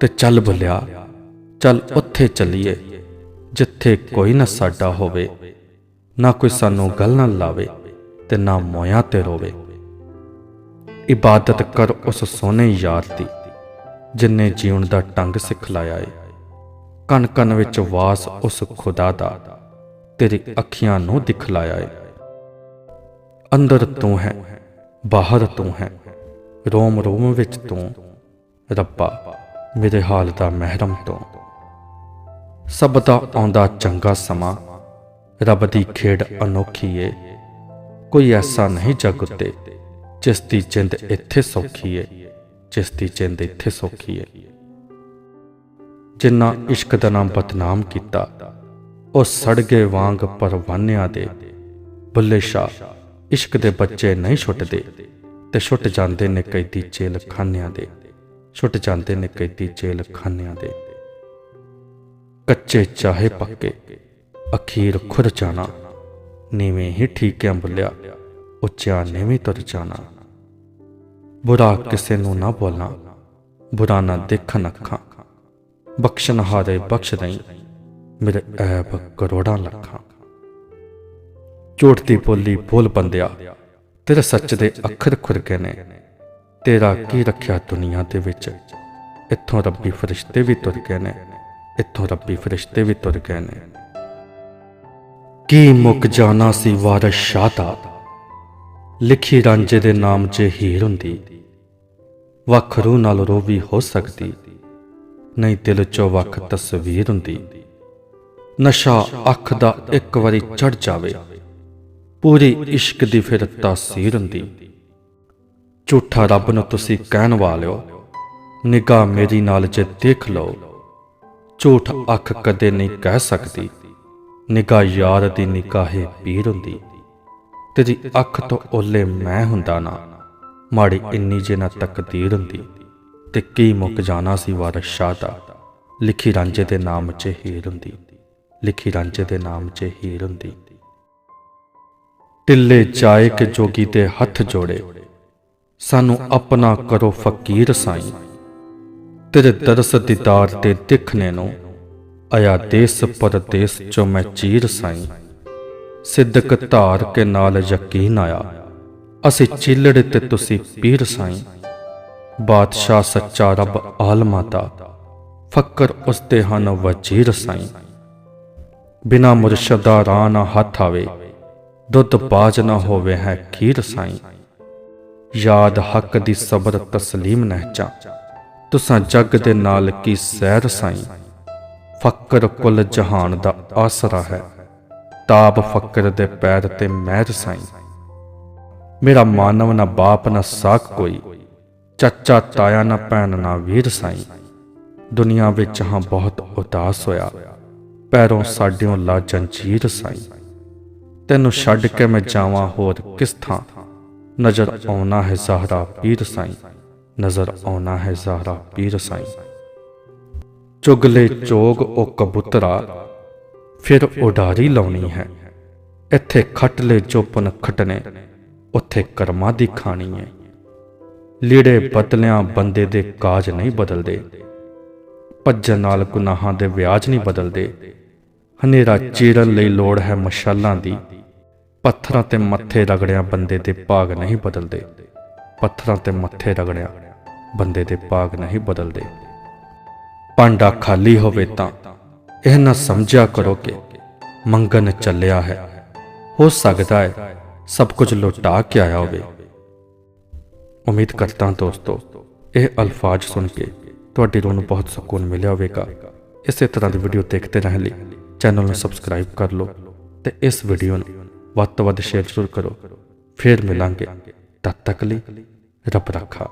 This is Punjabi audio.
ਤੇ ਚੱਲ ਬੁਲਿਆ, ਚੱਲ ਉੱਥੇ ਚੱਲੀਏ, ਜਿੱਥੇ ਕੋਈ ਨਾ ਸਾਡਾ ਹੋਵੇ, ਨਾ ਕੋਈ ਸਾਨੂੰ ਗੱਲ ਨਾ ਲਾਵੇ ਤੇ ਨਾ ਮੋਇਆ ਤੇ ਰੋਵੇ। ਇਬਾਦਤ ਕਰ ਉਸ ਸੋਹਣੇ ਯਾਰ ਦੀ, ਜਿਨੇ ਜੀਉਣ ਦਾ ਢੰਗ ਸਿਖਲਾਇਆ ਏ। ਕਨ ਕਨ ਵਿੱਚ ਵਾਸ ਉਸ ਖੁਦਾ ਦਾ, ਤੇਰੀ ਅੱਖੀਆਂ ਨੂੰ ਦਿਖਲਾਇਆ ਏ। ਅੰਦਰ ਤੂੰ ਹੈ, ਬਾਹਰ ਤੂੰ ਹੈ, ਰੋਮ ਰੋਮ ਵਿੱਚ ਤੂੰ, ਰੱਬਾ। ਮੇਰੇ ਹਾਲ ਦਾ ਮਹਿਰਮ ਤੋਂ ਸਭ ਦਾ ਆਉਂਦਾ ਚੰਗਾ ਸਮਾਂ, ਰੱਬ ਦੀ ਖੇਡ ਅਨੋਖੀ ਏ। ਕੋਈ ਐਸਾ ਨਹੀਂ ਜਗ ਉੱਤੇ, ਜਿਸ ਦੀ ਜਿੰਦ ਇੱਥੇ ਸੌਖੀ ਏ, ਜਿਸ ਦੀ ਜਿੰਦ ਇੱਥੇ ਸੌਖੀ ਏ। ਜਿਨ੍ਹਾਂ ਇਸ਼ਕ ਦਾ ਨਾਮ ਬਦਨਾਮ ਕੀਤਾ, ਉਹ ਸੜਗੇ ਵਾਂਗ ਪਰਵਾਨਿਆਂ ਦੇ। ਬੱਲੇ ਸ਼ਾਹ, ਇਸ਼ਕ ਦੇ ਬੱਚੇ ਨਹੀਂ ਛੁੱਟਦੇ, ਤੇ ਛੁੱਟ ਜਾਂਦੇ ਨੇ ਕੈਦੀ ਜੇਲ ਖਾਨਿਆਂ ਦੇ। ਛੁੱਟ ਜਾਂਦੇ ਨੇ ਕੈਦੀ ਜੇਲ ਖਾਨਿਆਂ ਦੇ। ਕੱਚੇ ਚਾਹੇ ਪੱਕੇ, ਅਖੀਰ ਖੁਰ ਜਾਣਾ। ਨੀਵੇਂ ਹੀ ਠੀਕਿਆਂ ਬੁੱਲਿਆ ਉੱਚਿਆਂ ਨੀਵੇਂ ਤੁਰ ਜਾਣਾ। ਬੁਰਾ ਕਿਸੇ ਨੂੰ ਨਾ ਬੋਲਣਾ ਬੁਰਾ ਨਾ ਦੇਖਣ ਅੱਖਾਂ। ਬਖਸ਼ਣ ਹਾਰੇ ਬਖਸ਼ ਨਹੀਂ ਮੇਰੇ ਐਬ ਕਰੋੜਾਂ ਲੱਖਾਂ। ਝੂਠ ਦੀ ਬੋਲੀ ਬੋਲ ਬੰਦਿਆ, ਤੇਰੇ ਸੱਚ ਦੇ ਅੱਖਰ ਖੁਰ ਨੇ। ਤੇਰਾ ਕੀ ਰੱਖਿਆ ਦੁਨੀਆ ਦੇ ਵਿੱਚ। ਇੱਥੋਂ ਰੱਬੀ ਫਰਿਸ਼ਤੇ ਵੀ ਤੁਰ ਗਏ ਨੇ। ਇੱਥੋਂ ਰੱਬੀ ਫਰਿਸ਼ਤੇ ਵੀ ਤੁਰ ਗਏ ਨੇ। ਕੀ ਮੁੱਕ ਜਾਣਾ ਸੀ ਵਾਰਸ ਸ਼ਾਹ ਦਾ? ਲਿਖੀ ਰਾਂਝੇ ਦੇ ਨਾਮ 'ਚ ਹੀਰ ਹੁੰਦੀ। ਵੱਖ ਰੂਹ ਨਾਲ ਰੋ ਵੀ ਹੋ ਸਕਦੀ। ਨਹੀਂ ਦਿਲ 'ਚੋਂ ਵੱਖ ਤਸਵੀਰ ਹੁੰਦੀ। ਨਸ਼ਾ ਅੱਖ ਦਾ ਇੱਕ ਵਾਰੀ ਚੜ ਜਾਵੇ। ਪੂਰੀ ਇਸ਼ਕ ਦੀ ਫਿਰ ਤਾਸੀਰ ਹੁੰਦੀ। ਝੂਠਾ ਰੱਬ ਨੂੰ ਤੁਸੀਂ ਕਹਿਣ ਵਾਲਿਓ, ਨਿਗਾਹ ਮੇਰੀ ਨਾਲ ਜੇ ਦੇਖ ਲਓ, ਝੂਠ ਅੱਖ ਕਦੇ ਨਹੀਂ ਕਹਿ ਸਕਦੀ, ਨਿਗਾਹ ਯਾਰ ਦੀ ਨਿਗਾਹੇ ਪੀਰ ਹੁੰਦੀ। ਤੇਰੀ ਅੱਖ ਤੋਂ ਓਲੇ ਮੈਂ ਹੁੰਦਾ ਨਾ, ਮਾੜੀ ਇੰਨੀ ਜੇ ਨਾ ਤਕਦੀਰ ਹੁੰਦੀ, ਤੇ ਕੀ ਮੁੱਕ ਜਾਣਾ ਸੀ ਵਾਰਸ ਸ਼ਾਹ ਦਾ? ਲਿਖੀ ਰਾਂਝੇ ਦੇ ਨਾਮ 'ਚ ਹੀਰ ਹੁੰਦੀ, ਲਿਖੀ ਰਾਂਝੇ ਦੇ ਨਾਮ 'ਚ ਹੀਰ ਹੁੰਦੀ। ਟਿੱਲੇ ਜਾਏ ਕਿ ਜੋਗੀ ਤੇ ਹੱਥ ਜੋੜੇ ਸਾਨੂੰ ਆਪਣਾ ਕਰੋ ਫਕੀਰ ਸਾਈਂ। ਤੇਰੇ ਦਰਸ ਦੀਦਾਰ ਤੇ ਦਿਖਣੇ ਨੂੰ ਆਇਆ ਦੇਸ ਪਰਦੇਸ ਚੋਂ ਮੈਂ ਚੀਰ ਸਾਈਂ। ਸਿੱਧਕ ਧਾਰ ਕੇ ਨਾਲ ਯਕੀਨ ਆਇਆ। ਅਸੀਂ ਚਿਲੜੇ ਤੇ ਤੁਸੀਂ ਪੀਰ ਸਾਈਂ। ਬਾਦਸ਼ਾਹ ਸੱਚਾ ਰੱਬ ਆਲਮਾ ਦਾ। ਫਕਰ ਉਸ ਤੇ ਹਨ ਵਜੀਰ ਸਾਈਂ। ਬਿਨਾ ਮੁਰਸ਼ਦਾ ਰਾਹ ਨਾ ਹੱਥ ਆਵੇ। ਦੁੱਧ ਬਾਜ ਨਾ ਹੋਵੇ ਹੈ ਖੀਰ ਸਾਈਂ। ਯਾਦ ਹੱਕ ਦੀ ਸਬਰ ਤਸਲੀਮ ਨਹਿਚਾ। ਤੁਸਾਂ ਜੱਗ ਦੇ ਨਾਲ ਕੀ ਸੈਰ ਸਾਈ? ਫਕਰ ਕੁੱਲ ਜਹਾਨ ਦਾ ਆਸਰਾ ਹੈ। ਤਾਪ ਫਕਰ ਦੇ ਪੈਰ ਤੇ ਮਹਿਰ ਸਾਈ। ਮੇਰਾ ਮਾਨਵ ਨਾ ਬਾਪ ਨਾ ਸਾਖ ਕੋਈ, ਚਾਚਾ ਤਾਇਆ ਨਾ ਭੈਣ ਨਾ ਵੀਰ ਸਾਈ। ਦੁਨੀਆ ਵਿੱਚ ਹਾਂ ਬਹੁਤ ਉਦਾਸ ਹੋਇਆ। ਪੈਰੋਂ ਸਾਡਿਓਂ ਲਾ ਜੰਜੀਰ ਸਾਈ। ਤੈਨੂੰ ਛੱਡ ਕੇ ਮੈਂ ਜਾਵਾਂ ਹੋਰ ਕਿਸ ਥਾਂ? ਨਜ਼ਰ ਆਉਣਾ ਹੈ ਜ਼ਹਰਾ ਪੀਰ ਸਾਈਂ, ਨਜ਼ਰ ਆਉਣਾ ਹੈ ਜ਼ਹਰਾ ਪੀਰ ਸਾਈਂ। ਚੁਗਲੇ ਚੋਗ ਉਹ ਕਬੂਤਰਾ, ਫਿਰ ਉਡਾਰੀ ਲਾਉਣੀ ਹੈ। ਇੱਥੇ ਖੱਟ ਲੈ ਚੋਪਨ ਖਟਨੇ, ਉੱਥੇ ਕਰਮਾਂ ਦੀ ਖਾਣੀ ਹੈ। ਲੀੜੇ ਬਦਲਿਆਂ ਬੰਦੇ ਦੇ ਕਾਜ ਨਹੀਂ ਬਦਲਦੇ। ਭੱਜਣ ਨਾਲ ਗੁਨਾਹਾਂ ਦੇ ਵਿਆਜ ਨਹੀਂ ਬਦਲਦੇ। ਹਨੇਰਾ ਚੀਰਨ ਲਈ ਲੋੜ ਹੈ ਮਸ਼ਾਲਾਂ ਦੀ। ਪੱਥਰਾਂ ਤੇ ਮੱਥੇ ਰਗੜਿਆਂ ਬੰਦੇ ਦੇ ਭਾਗ ਨਹੀਂ ਬਦਲਦੇ। ਪੱਥਰਾਂ ਤੇ ਮੱਥੇ ਰਗੜਿਆਂ ਬੰਦੇ ਦੇ ਭਾਗ ਨਹੀਂ ਬਦਲਦੇ। ਭਾਂਡਾ ਖਾਲੀ ਹੋਵੇ ਤਾਂ ਇਹ ਨਾ ਸਮਝਿਆ ਕਰੋ ਕਿ ਮੰਗਨ ਚੱਲਿਆ ਹੈ। ਹੋ ਸਕਦਾ ਹੈ ਸਭ ਕੁਝ ਲੁਟਾ ਕੇ ਆਇਆ ਹੋਵੇ। ਉਮੀਦ ਕਰਦਾ ਦੋਸਤੋ, ਇਹ ਅਲਫਾਜ਼ ਸੁਣ ਕੇ ਤੁਹਾਡੇ ਰੂਹ ਨੂੰ ਬਹੁਤ ਸਕੂਨ ਮਿਲਿਆ ਹੋਵੇਗਾ। ਇਸੇ ਤਰ੍ਹਾਂ ਦੀ ਵੀਡੀਓ ਦੇਖਦੇ ਰਹਿਣ ਲਈ ਚੈਨਲ ਨੂੰ ਸਬਸਕ੍ਰਾਈਬ ਕਰ ਲਓ ਤੇ ਇਸ ਵੀਡੀਓ ਨੂੰ ਵੱਧ ਤੋਂ ਵੱਧ ਸ਼ੇਅਰ ਜ਼ਰੂਰ ਕਰੋ। ਫਿਰ ਮਿਲਾਂਗੇ ਤਦ ਤੱਕ ਲਈ ਰੱਬ ਰੱਖਾ